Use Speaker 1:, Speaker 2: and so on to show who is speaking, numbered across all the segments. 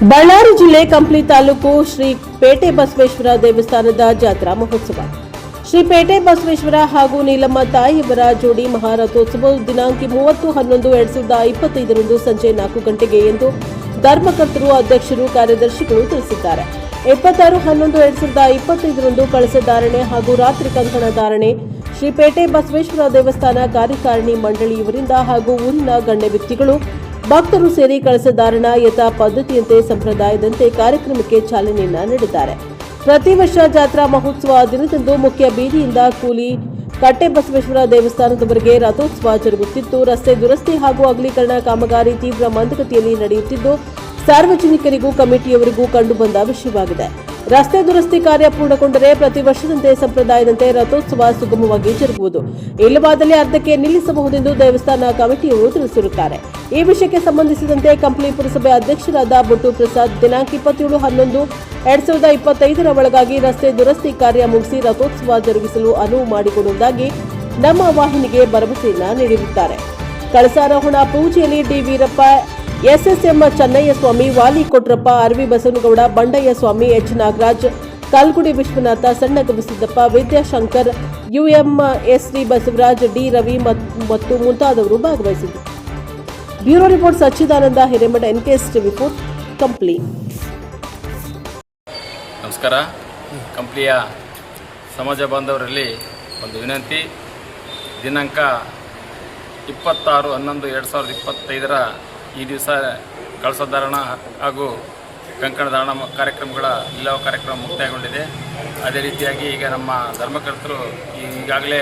Speaker 1: ಬಳ್ಳಾರಿ ಜಿಲ್ಲೆ ಕಂಪ್ಲಿ ತಾಲೂಕು ಶ್ರೀ ಪೇಟೆ ಬಸವೇಶ್ವರ ದೇವಸ್ಥಾನದ ಜಾತ್ರಾ ಮಹೋತ್ಸವ. ಶ್ರೀ ಪೇಟೆ ಬಸವೇಶ್ವರ ಹಾಗೂ ನೀಲಮ್ಮ ತಾಯಿಯವರ ಜೋಡಿ ಮಹಾರಥೋತ್ಸವ ದಿನಾಂಕ ಮೂವತ್ತು, ಹನ್ನೊಂದು, ಎರಡ್ ಸಾವಿರದ ಇಪ್ಪತ್ತೈದರಂದು ಸಂಜೆ ನಾಲ್ಕು ಗಂಟೆಗೆ ಎಂದು ಧರ್ಮಕರ್ತರು, ಅಧ್ಯಕ್ಷರು, ಕಾರ್ಯದರ್ಶಿಗಳು ತಿಳಿಸಿದ್ದಾರೆ. ಇಪ್ಪತ್ತಾರು ಹನ್ನೊಂದು, ಎರಡ್ ಸಾವಿರದ ಇಪ್ಪತ್ತೈದರಂದು ಕಳಸ ಧಾರಣೆ ಹಾಗೂ ರಾತ್ರಿ ಕಂಕಣ ಧಾರಣೆ ಶ್ರೀಪೇಟೆ ಬಸವೇಶ್ವರ ದೇವಸ್ಥಾನ ಕಾರ್ಯಕಾರಿಣಿ ಮಂಡಳಿಯವರಿಂದ ಹಾಗೂ ಊರಿನ ಗಣ್ಯ ವ್ಯಕ್ತಿಗಳು ಭಕ್ತರು ಸೇರಿ ಕಳಸ ಧಾರಣ, ಯಥಾ ಪದ್ಧತಿಯಂತೆ ಸಂಪ್ರದಾಯದಂತೆ ಕಾರ್ಯಕ್ರಮಕ್ಕೆ ಚಾಲನೆಯನ್ನ ನೀಡಿದ್ದಾರೆ. ಪ್ರತಿ ವರ್ಷ ಜಾತ್ರಾ ಮಹೋತ್ಸವ ದಿನದಂದು ಮುಖ್ಯ ಬೀದಿಯಿಂದ ಕೂಲಿ ಕಟ್ಟೆ ಬಸವೇಶ್ವರ ದೇವಸ್ಥಾನದವರೆಗೆ ರಥೋತ್ಸವ ಜರುಗುತ್ತಿದ್ದು, ರಸ್ತೆ ದುರಸ್ತಿ ಹಾಗೂ ಅಗಲೀಕರಣ ಕಾಮಗಾರಿ ತೀವ್ರ ಮಂದಗತಿಯಲ್ಲಿ ನಡೆಯುತ್ತಿದ್ದು, ಸಾರ್ವಜನಿಕರಿಗೂ ಕಮಿಟಿಯವರಿಗೂ ಕಂಡುಬಂದ ವಿಷಯವಾಗಿದೆ. ರಸ್ತೆ ದುರಸ್ತಿ ಕಾರ್ಯ ಪೂರ್ಣಗೊಂಡರೆ ಪ್ರತಿ ವರ್ಷದಂತೆ ಸಂಪ್ರದಾಯದಂತೆ ರಥೋತ್ಸವ ಸುಗಮವಾಗಿ ಜರುಗುವುದು. ಇಲ್ಲವಾದಲ್ಲಿ ಅರ್ಧಕ್ಕೆ ನಿಲ್ಲಿಸಬಹುದೆಂದು ದೇವಸ್ಥಾನ ಕಮಿಟಿಯವರು ತಿಳಿಸಿರುತ್ತಾರೆ. ಈ ವಿಷಯಕ್ಕೆ ಸಂಬಂಧಿಸಿದಂತೆ ಕಂಪ್ಲಿ ಪುರಸಭೆ ಅಧ್ಯಕ್ಷರಾದ ಬೊಟ್ಟು ಪ್ರಸಾದ್ ದಿನಾಂಕ ಇಪ್ಪತ್ತೇಳು ಹನ್ನೊಂದು, ಎರಡ್ ಸಾವಿರದ ಇಪ್ಪತ್ತೈದರ ಒಳಗಾಗಿ ರಸ್ತೆ ದುರಸ್ತಿ ಕಾರ್ಯ ಮುಗಿಸಿ ರಥೋತ್ಸವ ಜರುಗಿಸಲು ಅನುವು ಮಾಡಿಕೊಡುವುದಾಗಿ ನಮ್ಮ ವಾಹಿನಿಗೆ ಭರವಸೆಯನ್ನ ನೀಡಿರುತ್ತಾರೆ. ಕಳಸಾರೋಹಣ ಪೂಜೆಯಲ್ಲಿ D. Veerappa SSM Chennaiah Swamy, Vali Kotrappa, Aravi Basavanagouda, Bandaiah Swamy, H. Nagaraj, Kalgudi Vishwanatha, Sanna Gavisiddappa, Vidyashankar, UM S. D. Basavaraj, D. Ravi ಮತ್- ಮತ್ತು ಮುಂತಾದವರು ಭಾಗವಹಿಸಿದ್ದರು. Bureau report Sachidananda, Hiremath, NKS TV four, Kampli.
Speaker 2: ನಮಸ್ಕಾರ. ಕಂಪ್ಲಿಯ ಸಮಾಜ ಬಾಂಧವರಲ್ಲಿ ಒಂದು ವಿನಂತಿ. ದಿನಾಂಕ ಇಪ್ಪತ್ತಾರು ಹನ್ನೊಂದು, ಎರಡು ಸಾವಿರದ ಇಪ್ಪತ್ತೈದರ ಈ ದಿವಸ ಕಳಸಧಾರಣ ಹಾಗೂ ಕಂಕಣ ಧಾರಣ ಕಾರ್ಯಕ್ರಮಗಳ ಎಲ್ಲ ಕಾರ್ಯಕ್ರಮ ಮುಕ್ತಾಯಗೊಂಡಿದೆ. ಅದೇ ರೀತಿಯಾಗಿ ಈಗ ನಮ್ಮ ಧರ್ಮಕರ್ತರು ಈಗಾಗಲೇ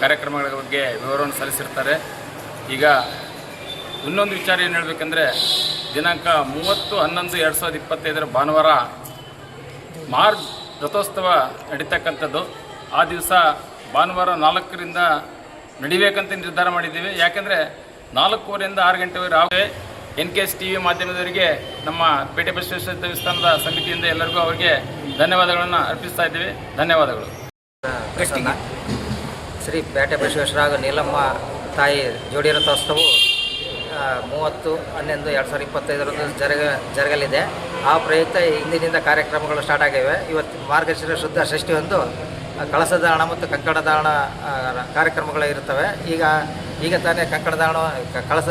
Speaker 2: ಕಾರ್ಯಕ್ರಮಗಳ ಬಗ್ಗೆ ವಿವರವನ್ನು ಸಲ್ಲಿಸಿರ್ತಾರೆ. ಈಗ ಇನ್ನೊಂದು ವಿಚಾರ ಏನು ಹೇಳಬೇಕಂದ್ರೆ, ದಿನಾಂಕ ಮೂವತ್ತು ಹನ್ನೊಂದು ಎರಡು ಸಾವಿರದ ಇಪ್ಪತ್ತೈದರ ಭಾನುವಾರ ಮಾರ್ಚ್ ರಥೋತ್ಸವ ನಡೀತಕ್ಕಂಥದ್ದು. ಆ ದಿವಸ ಭಾನುವಾರ ನಾಲ್ಕರಿಂದ ನಡಿಬೇಕಂತ ನಿರ್ಧಾರ ಮಾಡಿದ್ದೀವಿ. ಯಾಕೆಂದರೆ ನಾಲ್ಕೂವರೆಯಿಂದ ಆರು ಗಂಟೆವರೆಗೆ N K S T V ಮಾಧ್ಯಮದವರಿಗೆ ನಮ್ಮ ಪೇಟೆ ಬಸವೇಶ್ವರ ದೇವಸ್ಥಾನದ ಸಮಿತಿಯಿಂದ ಎಲ್ಲರಿಗೂ ಅವರಿಗೆ ಧನ್ಯವಾದಗಳನ್ನು ಅರ್ಪಿಸ್ತಾ ಇದ್ದೀವಿ. ಧನ್ಯವಾದಗಳು.
Speaker 3: ಶ್ರೀ ಪೇಟೆ ಬಸವೇಶ್ವರ ಹಾಗೂ ನೀಲಮ್ಮ ತಾಯಿ ಜೋಡಿ ರಥೋತ್ಸವವು ಮೂವತ್ತು ಹನ್ನೊಂದು ಎರಡು ಸಾವಿರದ ಇಪ್ಪತ್ತೈದರಂದು ಜರುಗ, ಜರಗಲಿದೆ. ಆ ಪ್ರಯುಕ್ತ ಇಂದಿನಿಂದ ಕಾರ್ಯಕ್ರಮಗಳು ಸ್ಟಾರ್ಟ್ ಆಗಿವೆ. ಇವತ್ತು ಮಾರ್ಗಶಿರ ಶುದ್ಧ ಷಷ್ಠಿ ಕಳಸದಾಣ ಮತ್ತು ಕಂಕಣಧಾರಣ ಕಾರ್ಯಕ್ರಮಗಳು ಇರುತ್ತವೆ. ಈಗ ಈಗ ತಾನೇ ಕಂಕಣಧಾರಣ ಕಳಸ